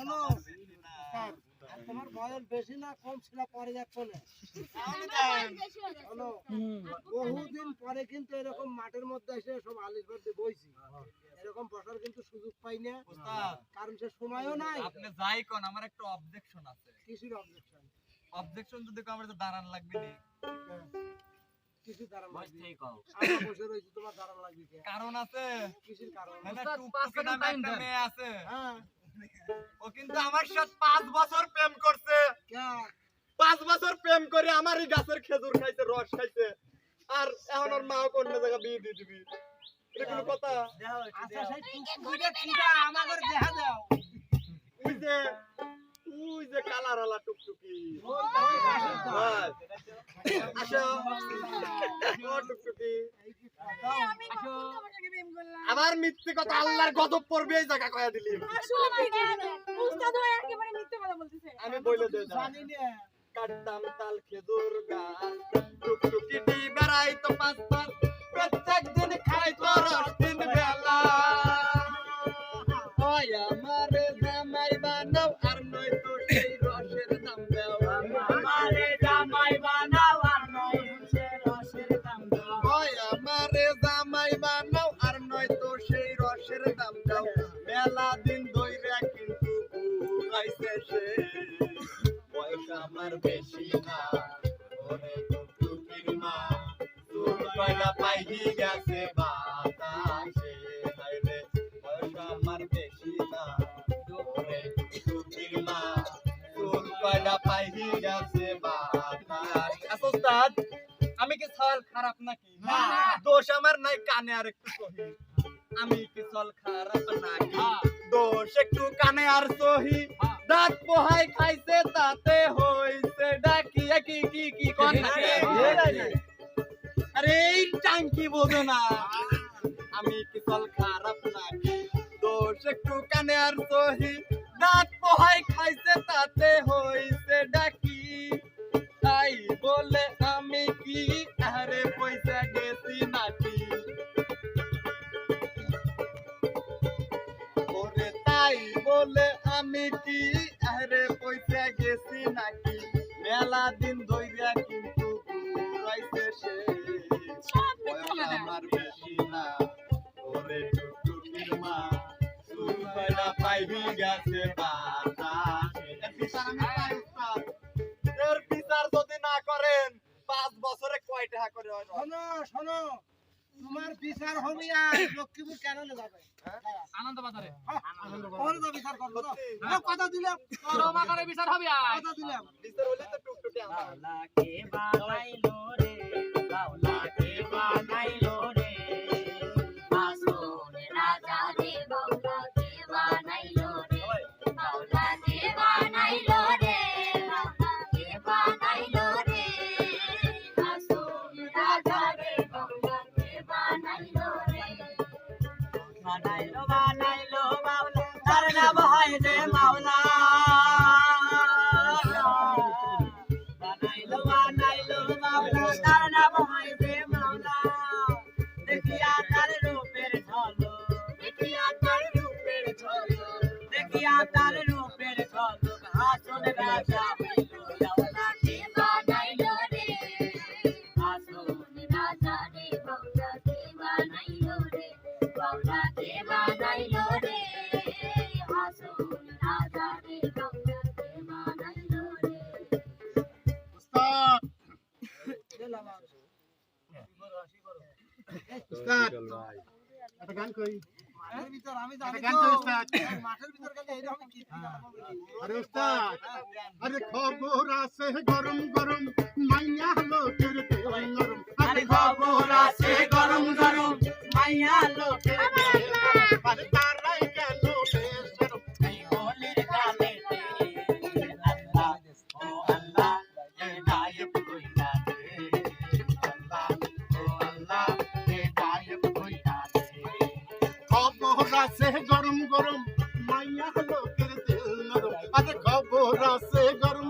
শোনো তোমার বয়স বেশি না কম ছিল পরে যাচ্ছে না বহুদিন পরে কিন্তু এরকম মাঠের মধ্যে এসে সব আলিশ বাড়তে বইছি। এরকম বসার কিন্তু সুযোগ পাই না কারণ সে সময়ও নাই। আপনি যাই কোন আমার একটা অবজেকশন আছে। কিছুর অবজেকশন অবজেকশন যদি আমার তো দাঁড়ান লাগবে নি। কিছু দাঁড়ান লাগবে? আমরা বসে রয়েছি তোমার দাঁড়ান লাগবে কারণ আছে। কিসের কারণ? মানে টুকটুকি একটা মেয়ে আছে। হ্যাঁ। ও কিন্তু আমার সাথে পাঁচ বছর প্রেম করছে। কে পাঁচ বছর প্রেম করে আমারই গাছের খেজুর খাইছে রস খাইছে। আর এখন ওর মা কোন জায়গা বিয়ে দিয়ে দিবি? এটা কোনো কথা? আচ্ছা সেই টুকটুকিটা কিটা আমাদের দেখা দাও। যে ওই যে কালার আলা টুকটুকি। হ্যাঁ। আবার মিথ্যে কথা, আল্লাহর গজব পড়বে এই জায়গা কয়া দিলি আমি বলে কাটতাম তাল, খেজুর গাছ, টুকটুকি বেড়াই তো পাঁচ পাঁচ প্রত্যেক দিন খাই তো রস তিন বেলা ওই আমার জামাই বানাও, আর নয় মেলা দিন ধইরা কিন্তু ঘুরাইছে সে। বয়স আমার বেশি না ওরে টুকটুকির মা। তোর কয়লা পাইহি গেছে বাতাসে হায় রে বয়স আমার বেশি না ওরে টুকটুকির মা। তোর কয়লা পাইহি গেছে বাতাস। আচ্ছা উস্তাদ আমি কি সওয়াল খারাপ নাকি? না। দোষ আমার নাই কানে আর একটু সহি আমি কি চল খারাপ নাকি দোষ একটু কানে আর সহি। দাঁত পোহাই খাইছে তাতে হইছে ডাকি কি কি কি? কোন আরে এই টাঙ্কি বোঝো না। আমি চল খারাপ নাকি দোষ একটু কানে আর সহি। দাঁত পোহাই খাইছে তাতে হইছে ডাকি। তাই বলে আমি কি? আরে পয়সা গেছি নাকি? তাই বলে আমি কি? আরে পয়সা গেছি নাকি? মেলা দিন ধইরা কিন্তু ঘুরাইছে সে। আমার বেশি না। ওরে টুকটুকির মা কয়লা পাইবি গেছে বিচার যদি না করেন পাঁচ বছরে কয় টাকা করে হয়? শোনো শোনো। তোমার বিচার হবে আর লক্ষ্মীপুর কেন যাবে? আনন্দ বাজারে ওর তো বিচার করব তো। কথা দিলাম। করমা করে বিচার হবে কথা দিলাম। বিচার হলে তো টুকটুকি আমার বাউলাকে বানাইলো রে বাউলাকে বানাইলো। Raja. আরে উস্তাদ আরে খবর আছে গরম গরম মাইয়া লোকের নরম আরে খবর আছে গরম গরম মাইয়া লোকের আছে গরম গরম মাইয়া লোকের দিল নরম। আরে খবর আছে গরম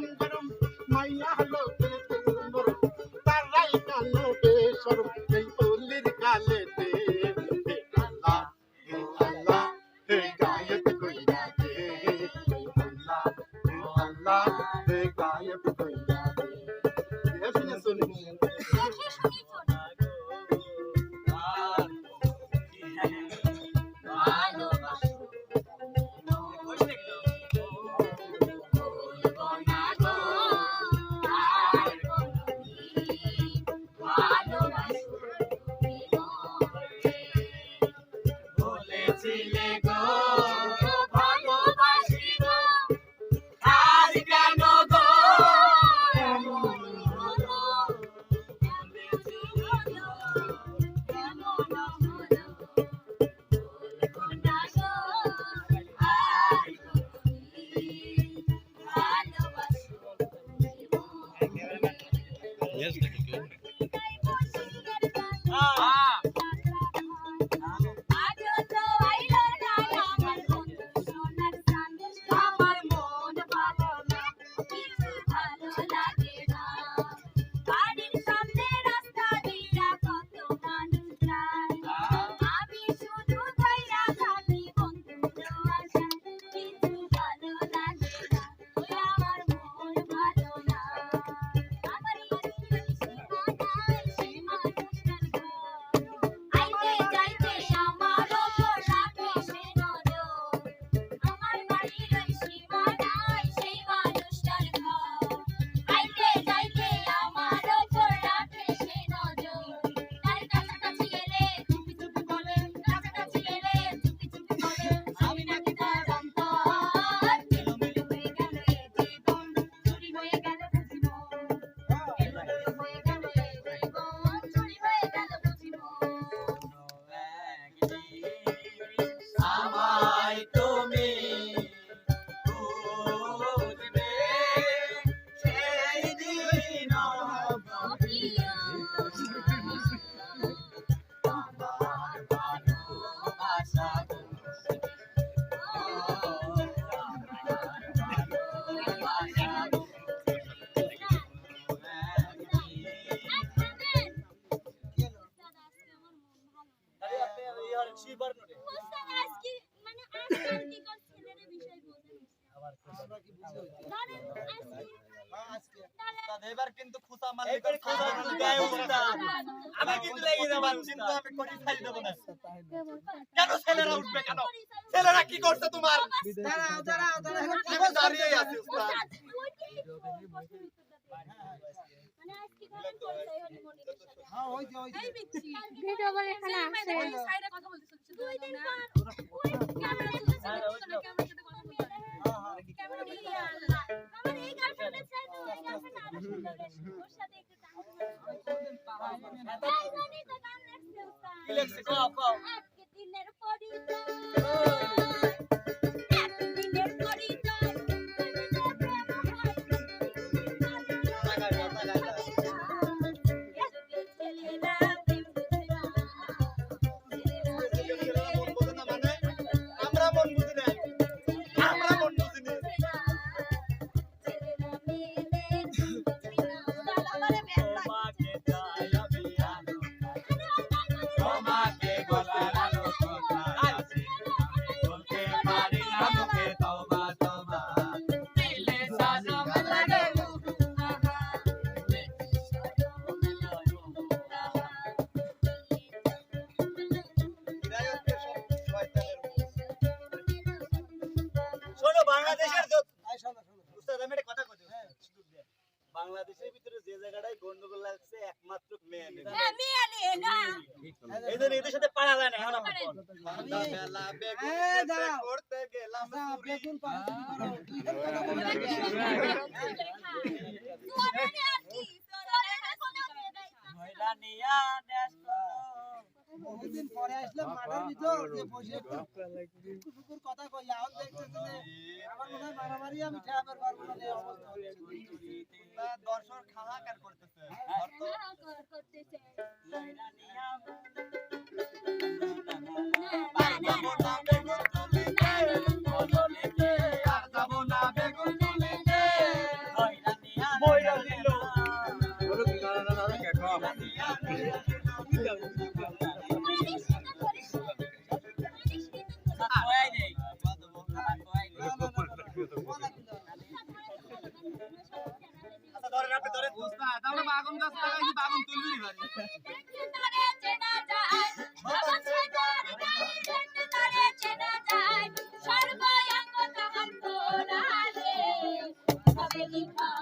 আমাকে দিলে আমার তোমার? দাঁড়াও দাঁড়াও দাঁড়াও দাঁড়িয়ে এই গার্লফ্রেন্ড আছে তো এই গার্লফ্রেন্ড আর ওর সাথে একটু টাঙ্গা Guys, I need to come you, son. Alexa, go, go. Let's for you. এদের এদের সাথে পারা যায় না এখন আমার করতে গেলাম পরে আসলাম মাঠের ভিতর যে বসে কুকুর কথা কই এখন দেখতেছে যে আমার মনে হয় মারামারি আমি ঠেয়াবের পারব না এই অবস্থা দর্শক খালাকার করতেছে করতেছে Thank you.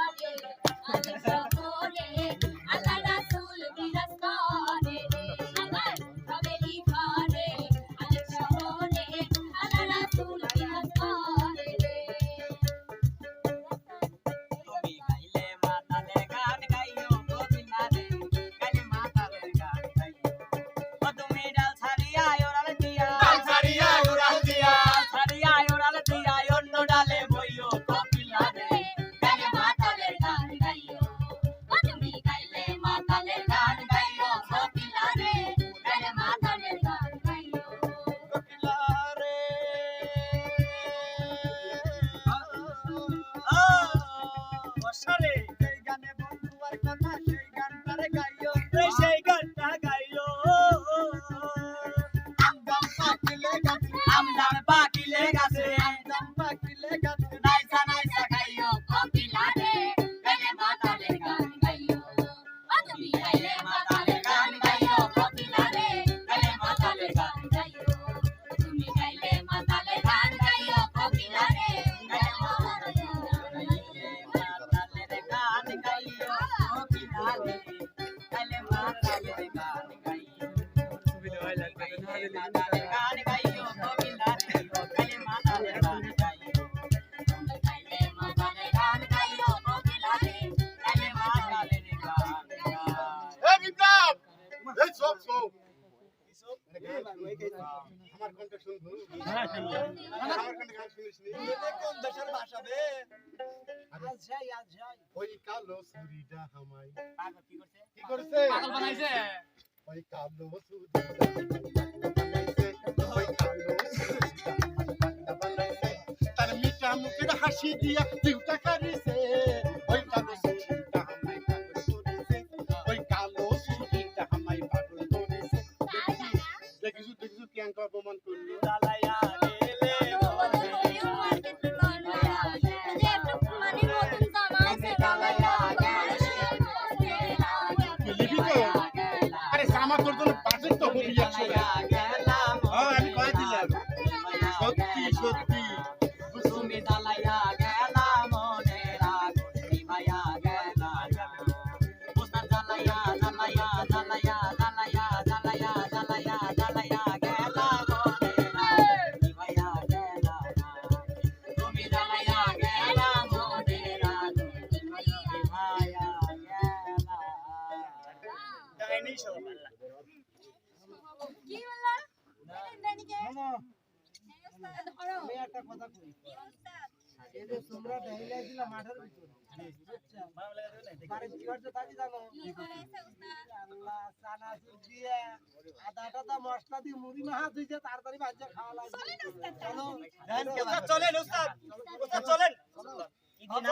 তার মিঠা মুখের হাসি দিয়া আমি একটা কথা কই এই যে তোমরা ডাইলাই দিলা মাঠের ভিতরে বুঝছ? বাড়ির কি হচ্ছে কি জানো আল্লাহ চানাচুর দিয়ে আদা টাদা মশলা দিয়ে মুড়ি মাহা দিয়েছে তাড়াতাড়ি ভাজা খাওয়া লাগবে চলো চলেন উস্তাদ উস্তাদ চলেন আচ্ছা।